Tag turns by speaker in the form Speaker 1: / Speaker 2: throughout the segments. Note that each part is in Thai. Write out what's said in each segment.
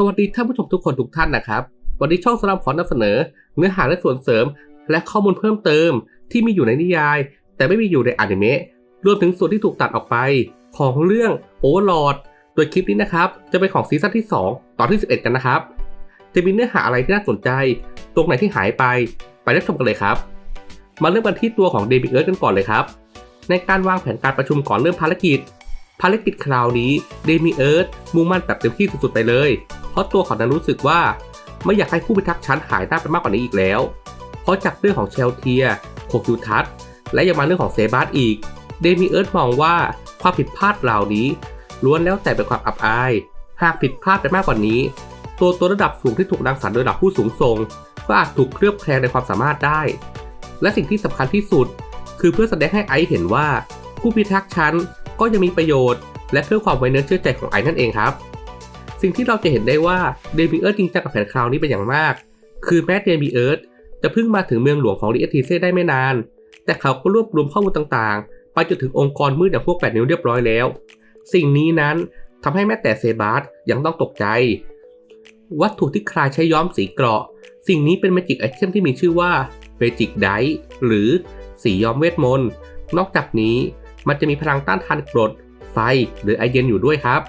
Speaker 1: สวัสดีท่านผู้ชมทุกคนทุกท่านนะครับ วันนี้ช่องสลัมขอนำเสนอ เนื้อหาและส่วนเสริม และข้อมูลเพิ่มเติม ที่มีอยู่ในนิยาย แต่ไม่มีอยู่ในอนิเมะรวมถึงส่วนที่ถูกตัดออกไป ของเรื่องโอเวอร์ลดโดยคลิปนี้นะครับ จะเป็นของซีซั่นที่ 2 ตอนที่ 11 กันนะครับ จะมีเนื้อหาอะไรที่น่าสนใจ ตรงไหนที่หายไปไปรับชมกันเลยครับ มาเริ่มกันที่ตัวของเดบิเอิร์ธกันก่อนเลยครับในการวางแผนการประชุมก่อนเริ่มภารกิจ ภารกิจคราวนี้เดมิเอิร์ธมุ่งมั่นแบบเต็มที่สุดๆไปเลย เพราะตัวเขานั้นรู้สึกว่าไม่อยากให้ผู้พิทักษ์ชั้นหายหน้าไปมากกว่านี้อีกแล้ว เพราะจากเรื่องของเชลเทียโคคิวทัสและยังมาเรื่องของเซบาสอีก เดมิเอิร์ธมองว่าความผิดพลาดเหล่านี้ ล้วนแล้วแต่เป็นความอับอาย หากผิดพลาดไปมากกว่านี้ ตัวตัวระดับสูงที่ถูกรังสรรโดยระดับผู้สูงส่งก็อาจถูกเคลือบแคลงในความสามารถได้ และสิ่งที่สำคัญที่สุด คือเพื่อแสดงให้ไอซ์เห็นว่า ผู้พิทักษ์ชั้น ก็ยังมีประโยชน์ และเพื่อความไว้เนื้อเชื่อใจของไอนั่นเองครับ สิ่งที่เราจะเห็นได้ว่าเดมิเอิร์ธจริงจังกับแผนคราวนี้เป็นอย่างมาก คือแม้เดมิเอิร์ธจะเพิ่งมาถึงเมืองหลวงของลีเอทีเซ่ได้ไม่นาน แต่เขาก็รวบรวมข้อมูลต่างๆ ไปจนถึงองค์กรมืดอย่างพวกแปดนิ้วเรียบร้อยแล้ว สิ่งนี้นั้นทำให้แม้แต่เซบาสยังต้องตกใจ วัตถุที่คลายใช้ย้อมสีเกราะ สิ่งนี้เป็น Magic Item ที่มีชื่อว่า Magic d i หรือสีย้อมเวทมนต์ นอกจากนี้ มันจะมีพลังต้านทานกรด ไฟ หรือไอเย็นอยู่ด้วยครับ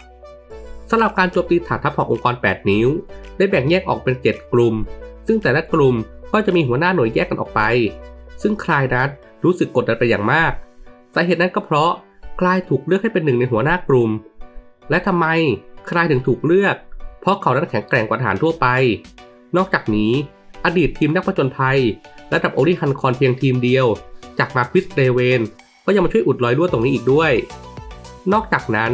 Speaker 1: สำหรับการโจมตีฐานทัพขององค์กร 8 นิ้ว ได้แบ่งแยกออกเป็น 7 กลุ่ม ซึ่งแต่ละกลุ่มก็จะมีหัวหน้าหน่วยแยกกันออกไป ซึ่งคลายนั้นรู้สึกกดดันไปอย่างมาก สาเหตุนั้นก็เพราะคลายถูกเลือกให้เป็นหนึ่งในหัวหน้ากลุ่ม และทำไมคลายถึงถูกเลือก เพราะเขานั้นแข็งแกร่งกว่าทหารทั่วไป นอกจากนี้อดีตทีมนักผจญภัย ระดับโอริฮันคอนเพียงทีมเดียว จากมาควิสเรเวน ก็ยังมาช่วยอุดรอยรั่วตรงนี้อีกด้วย นอกจากนั้น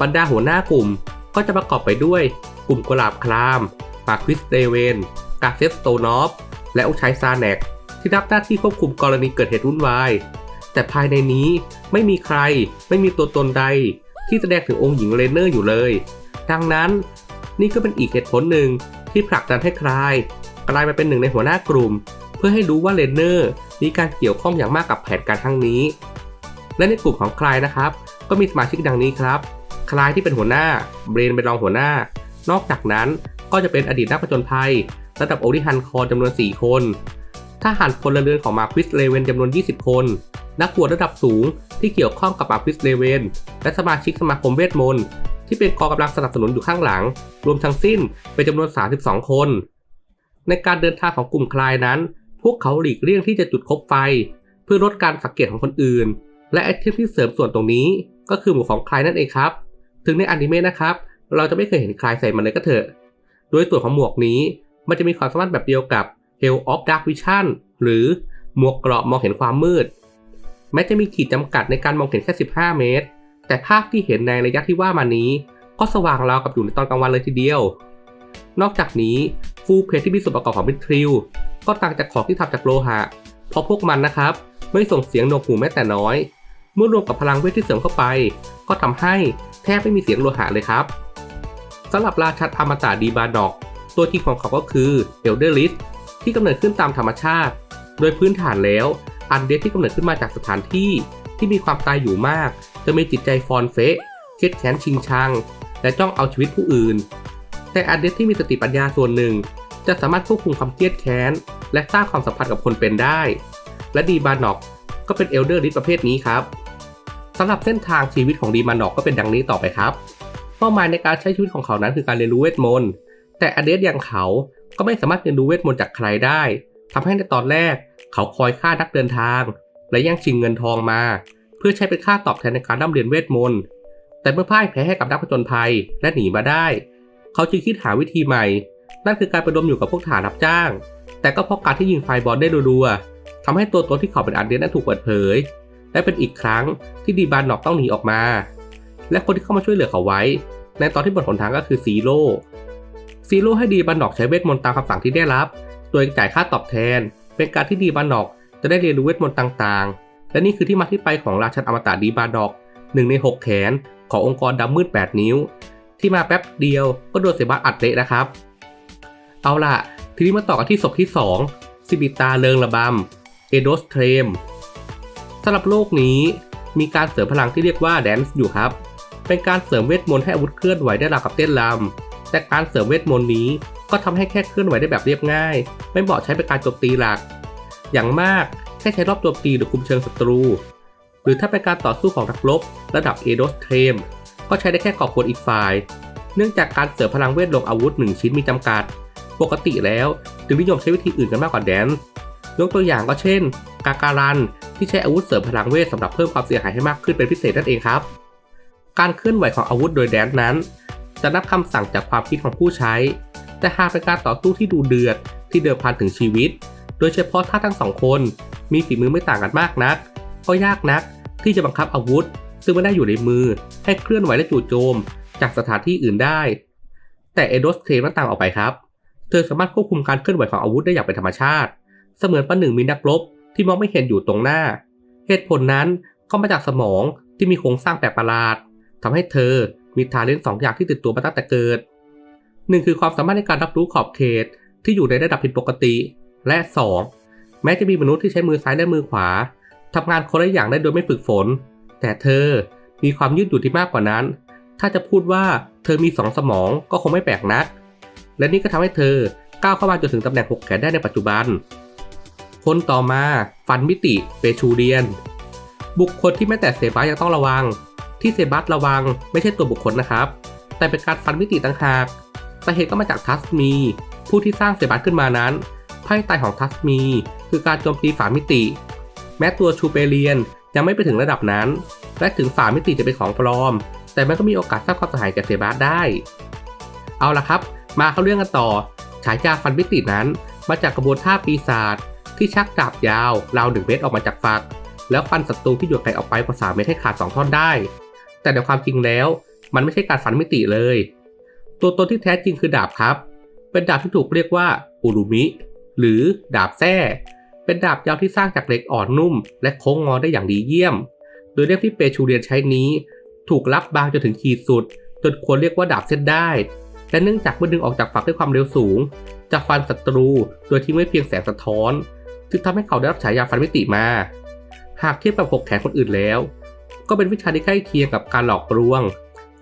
Speaker 1: บรรดาหัวหน้ากลุ่มก็จะประกอบไปด้วย กลุ่มกลาบคลามมาควิสเรเวนกาเซสโตนอฟและองค์ชายซาแนกที่รับหน้าที่ควบคุมกรณีเกิดเหตุวุ่นวาย แต่ภายในนี้ไม่มีใครไม่มีตัวตนใด ที่แสดงถึงองค์หญิงเลนเนอร์อยู่เลย ดังนั้นนี่ก็เป็นอีกเหตุผลหนึ่งที่ผลักดันให้คลายกลายมาเป็นหนึ่งในหัวหน้ากลุ่ม เพื่อให้รู้ว่าเลนเนอร์มีการเกี่ยวข้องอย่างมากกับแผนการครั้งนี้ และในกลุ่มของคลายนะครับ ก็มีสมาชิกดังนี้ครับคลายที่เป็นหัวหน้า เบรนเป็นรองหัวหน้า นอกจากนั้นก็จะเป็นอดีตนักผจญภัย ระดับโอริฮันคอร์จำนวน 4 คนทหารพลเรือนของมาควิสเลเวนจำนวน 20 คน นักบวชระดับสูงที่เกี่ยวข้องกับมาควิสเลเวนและสมาชิกสมาคมเวทมนต์ที่เป็นกองกำลังสนับสนุนอยู่ข้างหลัง รวมทั้งสิ้นเป็นจำนวน 32 คน ในการเดินทางของกลุ่มคลายนั้น พวกเขาหลีกเลี่ยงที่จะจุดคบไฟ เพื่อลดการสังเกตของคนอื่น และไอเทมที่เสริมส่วนตรงนี้ก็คือหมวกของคลายนั่นเองครับ ถึงในอนิเมะนะครับ เราจะไม่เคยเห็นคลายใส่มันเลยก็เถอะ โดยส่วนของหมวกนี้มันจะมีความสามารถแบบเดียวกับ Hell of Dark Vision หรือหมวกเกราะมองเห็นความมืด แม้จะมีขีดจำกัดในการมองเห็นแค่ 15 เมตร แต่ภาพที่เห็นในระยะที่ว่ามานี้ ก็สว่างราวกับอยู่ในตอนกลางวันเลยทีเดียว นอกจากนี้ฟูเพจที่มีส่วนประกอบของมิทริลก็ต่างจากของที่ทำจากโลหะ เพราะพวกมันนะครับ ไม่ส่งเสียงโหนวกหูแม้แต่น้อย เมื่อรวมกับพลังเวทที่เสริมเข้าไป ก็ทำให้แทบไม่มีเสียงโลหะเลยครับสำหรับราชันอมตะดีบาดอก ตัวจริงของเขาก็คือเอลเดอร์ลิสที่กำเนิดขึ้นตามธรรมชาติ โดยพื้นฐานแล้วอันเดสที่กำเนิดขึ้นมาจากสถานที่ที่มีความตายอยู่มาก จะมีจิตใจฟอนเฟะเครียดแค้นชิงชัง และจ้องเอาชีวิตผู้อื่น แต่อันเดสที่มีสติปัญญาส่วนหนึ่ง จะสามารถควบคุมความเครียดแค้น และสร้างความสัมพันธ์กับคนเป็นได้ และดีบานอกก็เป็นเอลเดอร์ลิสประเภทนี้ครับ สำหรับเส้นทางชีวิตของดีบานอกก็เป็นดังนี้ต่อไปครับ เป้าหมายในการใช้ชีวิตของเขานั้นคือการเรียนรู้เวทมนต์ แต่อเดสอย่างเขาก็ไม่สามารถเรียนรู้เวทมนต์จากใครได้ทำให้ในตอนแรกเขาคอยฆ่านักเดินทาง และแย่งชิงเงินทองมา เพื่อใช้เป็นค่าตอบแทนในการร่ำเรียนเวทมนต์ แต่เมื่อพ่ายแพ้ให้กับนักผจญภัยและหนีมาได้ เขาจึงคิดหาวิธีใหม่ นั่นคือการไปดมอยู่กับพวกฐานรับจ้าง แต่ก็เพราะการที่ยิงไฟบอลได้รัวๆทำให้ตัวตนที่เขาเป็นอันเดนนั้นถูกเปิดเผย และเป็นอีกครั้งที่ดีบานนอกต้องหนีออกมา และคนที่เข้ามาช่วยเหลือเขาไว้ ในตอนที่บนหนทางก็คือซีโร่ซีโร่ให้ดีบันนอกใช้เวทมนต์ตามคำสั่งที่ได้รับ โดยจ่ายค่าตอบแทน เป็นการที่ดีบันนอกจะได้เรียนรู้เวทมนต์ต่างๆ และนี่คือที่มาที่ไปของราชันอมตะดีบานอกหนึ่งใน 6 แขนขององค์กรดำมืด 8 นิ้ว ที่มาแป๊บเดียวก็โดนเซบาสอัดเละนะครับ เอาล่ะ ทีนี้มาต่อกันที่ศพที่2ซิบิตาเริงระบำ เอโดสเทรม สำหรับโลกนี้มีการเสริมพลังที่เรียกว่าแดนซ์อยู่ครับ เป็นการเสริมเวทมนต์ให้อาวุธเคลื่อนไหวได้ราวกับเต้นรำแต่การเสริมเวทมนต์นี้ก็ทำให้แค่เคลื่อนไหวได้แบบเรียบง่าย ไม่เหมาะใช้เป็นการโจมตีหลัก อย่างมากแค่ใช้รอบโจมตีหรือคุมเชิงศัตรู หรือถ้าเป็นการต่อสู้ของนักรบระดับเอโดสเทมก็ใช้ได้แค่ก่อกวนอีกฝ่าย เนื่องจากการเสริมพลังเวทลงอาวุธ 1 ชิ้นมีจำกัด ปกติแล้วจึงนิยมใช้วิธีอื่นกันมากกว่าแดนซ์ยกตัวอย่างก็เช่น กาการัน ที่ใช้อาวุธเสริมพลังเวทสำหรับเพิ่มความเสียหายให้มากขึ้นเป็นพิเศษนั่นเองครับ การเคลื่อนไหวของอาวุธโดยแดนซ์นั้น จะนับคำสั่งจากความคิดของผู้ใช้ แต่หากเป็นการต่อสู้ที่ดูเดือดที่เดิมพันถึงชีวิต โดยเฉพาะถ้าทั้งสองคนมีฝีมือไม่ต่างกันมากนัก ก็ยากนักที่จะบังคับอาวุธ ซึ่งไม่ได้อยู่ในมือให้เคลื่อนไหวและจู่โจม จากสถานที่อื่นได้ แต่เอโดสเทมันต่างออกไปครับ เธอสามารถควบคุมการเคลื่อนไหวของอาวุธได้อย่างเป็นธรรมชาติ เสมือนประหนึ่งมีนักรบ ที่มองไม่เห็นอยู่ตรงหน้า เหตุผลนั้นก็มาจากสมองที่มีโครงสร้างแปลกประหลาดทำให้เธอมีทาเลนต์สองอย่างที่ติดตัวมาตั้งแต่เกิดหนึ่งคือความสามารถในการรับรู้ขอบเขตที่อยู่ในระดับผิดปกติ และ 2 แม้จะมีมนุษย์ที่ใช้มือซ้ายและมือขวาทำงานคนละอย่างได้โดยไม่ฝึกฝน แต่เธอมีความยืดหยุ่นที่มากกว่านั้น ถ้าจะพูดว่าเธอมีสองสมองก็คงไม่แปลกนัก และนี่ก็ทำให้เธอก้าวเข้ามาจนถึงตำแหน่งหกแขนได้ในปัจจุบัน คนต่อมาฟันมิติเปชูเดียน บุคคลที่แม้แต่เซบาสยังต้องระวัง ที่เซบัสระวังไม่ใช่ตัวบุคคลนะครับ แต่เป็นการฟันมิติต่างหากสาเหตุก็มาจากทัสมี ผู้ที่สร้างเซบัสขึ้นมานั้นไพ่ตายของทัสมี คือการโจมตีฝามิติ แม้ตัวชูเปเลียนยังไม่ไปถึงระดับนั้น และถึงฝามิติจะเป็นของปลอม แต่มันก็มีโอกาสสร้างความเสียหายแก่เซบัสได้ เอาละครับ มาเข้าเรื่องกันต่อ ฉายาฟันมิตินั้น มาจากกระบวนท่าปีศาจ ที่ชักดาบยาวราวหนึ่งเมตรออกมาจากฝัก แล้วฟันศัตรูที่อยู่ไกลออกไปกว่าสามเมตรให้ขาดสองท่อนได้ แต่ในความจริงแล้ว มันไม่ใช่การฟันมิติเลย ตัวตนที่แท้จริงคือดาบครับ เป็นดาบที่ถูกเรียกว่าอุรุมิ หรือดาบแส้เป็นดาบยาวที่สร้างจากเหล็กอ่อนนุ่ม และโค้งงอได้อย่างดีเยี่ยม โดยเล่มที่เปชูเรียนใช้นี้ ถูกรับบางจนถึงขีดสุดจนควรเรียกว่าดาบเส้นได้และเนื่องจากเมื่อดึงออกจากฝักด้วยความเร็วสูง จะฟันศัตรูโดยที่ไม่เพียงแสงสะท้อน จึงทำให้เขาได้รับฉายาฟันมิติมา หากเทียบกับหกแขนคนอื่นแล้ว ก็เป็นวิชาที่ใกล้เคียงกับการหลอกลวง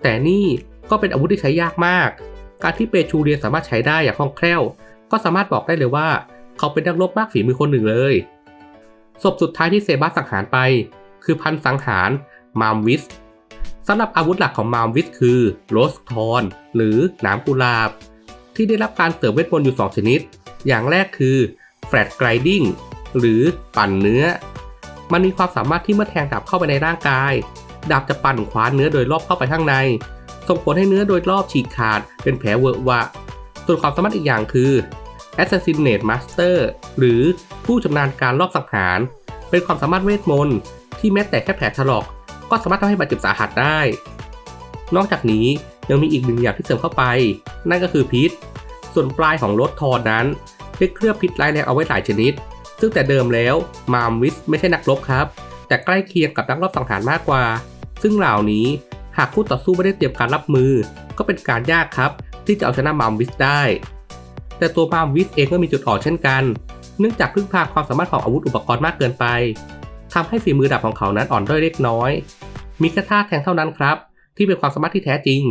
Speaker 1: แต่นี่ก็เป็นอาวุธที่ใช้ยากมาก การที่เปชูเรียนสามารถใช้ได้อย่างคล่องแคล่ว ก็สามารถบอกได้เลยว่า เขาเป็นนักรบมากฝีมือคนหนึ่งเลยศพสุดท้ายที่เซบาสสังหารไป คือพันสังหารมามวิสสำหรับอาวุธหลักของมามวิสคือโรสทอนหรือหนามกุลาบ ที่ได้รับการเสริมเวทมนต์อยู่ 2 ชนิด อย่างแรกคือ แฟลตไกรดิ้งหรือปั่นเนื้อ มันมีความสามารถที่เมื่อแทงดาบเข้าไปในร่างกาย ดาบจะปั่นคว้านเนื้อโดยรอบเข้าไปข้างใน ส่งผลให้เนื้อโดยรอบฉีกขาด เป็นแผลเวอะวะ ส่วนความสามารถอีกอย่างคือ Assassinate Master หรือผู้ชำนาญการรอบสังหาร เป็นความสามารถเวทมนต์ที่แม้แต่แค่แผลถลอก ก็สามารถทำให้บาดเจ็บสาหัสได้ นอกจากนี้ยังมีอีกหนึ่งอย่างที่เสริมเข้าไป นั่นก็คือพิษ ส่วนปลายของรถทอนั้น ได้เคลือบพิษร้ายแรงเอาไว้หลายชนิด ซึ่งแต่เดิมแล้วมามวิสไม่ใช่นักรบครับ แต่ใกล้เคียงกับนักรบสังหารมากกว่า ซึ่งเหล่านี้หากคู่ต่อสู้ไม่ได้เตรียมการรับมือ ก็เป็นการยากครับ ที่จะเอาชนะมามวิสได้ แต่ตัวมามวิสเองก็มีจุดอ่อนเช่นกัน เนื่องจากพึ่งพาความสามารถของอาวุธอุปกรณ์มากเกินไปทำให้ฝีมือดาบของเขานั้นอ่อนด้อยเล็กน้อย มีแค่ท่าแทงเท่านั้นครับ ที่เป็นความสามารถที่แท้จริง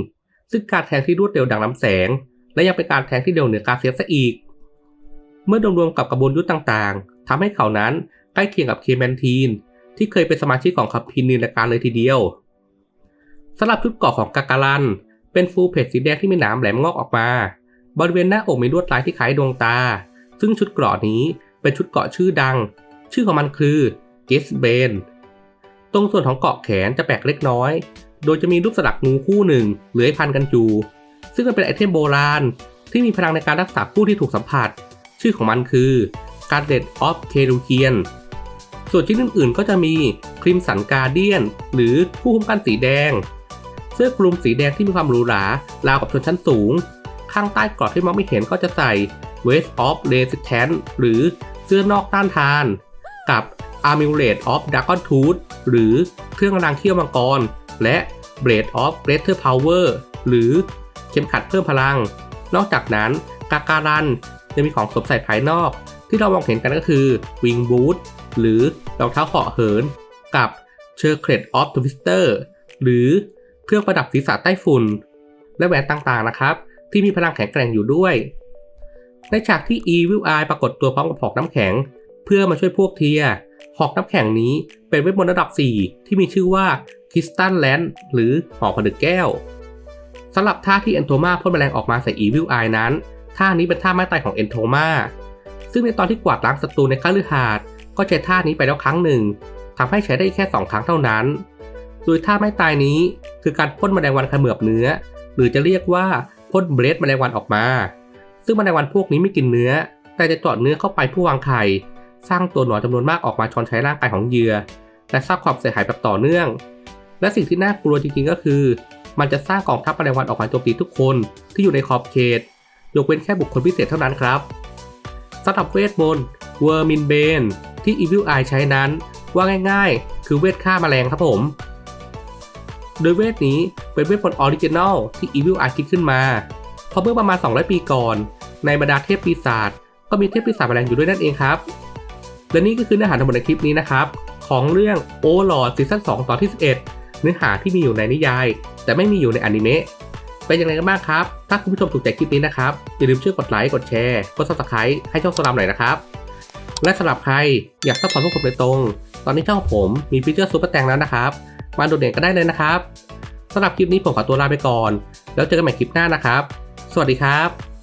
Speaker 1: ซึ่งการแทงที่รวดเร็วดังลำแสง และยังเป็นการแทงที่เร็วเหนือการเสียซะอีก เมื่อรวมๆกับกระบวนยุทธ์ต่างๆทำให้เขานั้นใกล้เคียงกับเคแมนทีน ที่เคยเป็นสมาชิกของคับพินนินการเลยทีเดียวสำหรับชุดเกราะของกาการัน เป็นฟูลเพจสีแดงที่มีหนามแหลมงอกออกมา บริเวณหน้าอกมีลวดลายที่คล้ายดวงตา ซึ่งชุดเกราะนี้เป็นชุดเกราะชื่อดัง ชื่อของมันคือเกสเบนตรงส่วนของเกาะแขนจะแปลกเล็กน้อย โดยจะมีรูปสลักงูคู่หนึ่งเลื้อยพันกันอยู่ ซึ่งเป็นไอเทมโบราณ ที่มีพลังในการรักษาผู้ที่ถูกสัมผัส ชื่อของมันคือ Guardian of k e r u k i a n ส่วนชิ้นอื่นๆ ก็จะมีครีมสันการเดียน หรือผู้คุ้มกันสีแดง เสื้อคลุมสีแดงที่มีความหรูหราราวกับชนชั้นสูง ข้างใต้กรอบที่มองไม่เห็นก็จะใส่ West of Resistance หรือเสื้อนอกต้านทาน กับ Amulet of Dragon Tooth หรือเครื่องรางเขี้ยวมังกร และ Blade of Greater Power หรือเข็มขัดเพิ่มพลัง นอกจากนั้นกาการัน ยังมีของสวมใส่ภายนอก ที่เรามองเห็นกันก็คือ Wing Boot หรือรองเท้าเหาะเหิน กับ c h e r c l e t of Twister หรือเครื่องประดับศีรษะใต้ฝุ่น และแหวนต่างๆนะครับ ที่มีพลังแข็งแกร่งอยู่ด้วย ในฉากที่ Evil Eye ปรากฏตัวพร้อมกับหอกน้ำแข็ง เพื่อมาช่วยพวกเทียหอกน้ำแข็งนี้เป็นเวทมนต์ระดับ 4 ที่มีชื่อว่าคริสตัลแลนด์หรือหอกผนึกแก้วสำหรับท่าที่เอนโทมาพ่นแมลงออกมาใส่ Evil Eye นั้น ท่านี้เป็นท่าไม้ตายของเอนโทมาซึ่งในตอนที่กวาดล้างศัตรูในคฤหาสน์ก็ใช้ท่านี้ไปแล้วครั้งหนึ่งทำให้ใช้ได้แค่ 2 ครั้งเท่านั้น โดยท่าไม้ตายนี้คือการพ่นแมลงวันขมือบเนื้อ หรือจะเรียกว่าพ่นเบรดแมลงวันออกมา ซึ่งแมลงวันพวกนี้ไม่กินเนื้อ แต่จะเจาะเนื้อเข้าไปเพื่อวางไข่ สร้างตัวหนอนจำนวนมากออกมาชอนใช้ร่างกายของเหยื่อ และสร้างความเสียหายแบบต่อเนื่อง และสิ่งที่น่ากลัวจริงๆก็คือ มันจะสร้างกองทัพแมลงวันออกมาโจมตีทุกคนที่อยู่ในขอบเขต ยกเว้นแค่บุคคลพิเศษเท่านั้นครับสำหรับเวทมนต์เวอร์มินเบนที่ Evil Eye ใช้นั้น ว่าง่ายๆ คือเวทฆ่าแมลงครับผม โดยเวทนี้เป็นเวทมนต์ออริจินัลที่ Evil Eye คิดขึ้นมาเพราะเมื่อประมาณ 200 ปีก่อน ในบรรดาเทพปีศาจก็มีเทพปีศาจแมลงอยู่ด้วยนั่นเองครับ และนี่ก็คือเนื้อหาทั้งหมดในคลิปนี้นะครับ ของเรื่อง o l o r d ซีซั่น2ตอนที่ 11 เนื้อหาที่มีอยู่ในนิยาย แต่ไม่มีอยู่ในอนิเมะ เป็นยังไงกันบ้างครับ ถ้าคุณผู้ชมถูกใจคลิปนี้นะครับ อย่าลืมช่วยกดไลค์ กดแชร์ กด subscribe ให้ช่องสลามหน่อยนะครับ และสำหรับใครอยากซัพพอร์ตพวกผมโดยตรง ตอนนี้ช่องผมมีฟีเจอร์ซูเปอร์แตงแล้วนะครับ มาโดดเด่นก็ได้เลยนะครับสำหรับคลิปนี้ผมขอตัวลาไปก่อน แล้วเจอกันใหม่คลิปหน้านะครับ สวัสดีครับ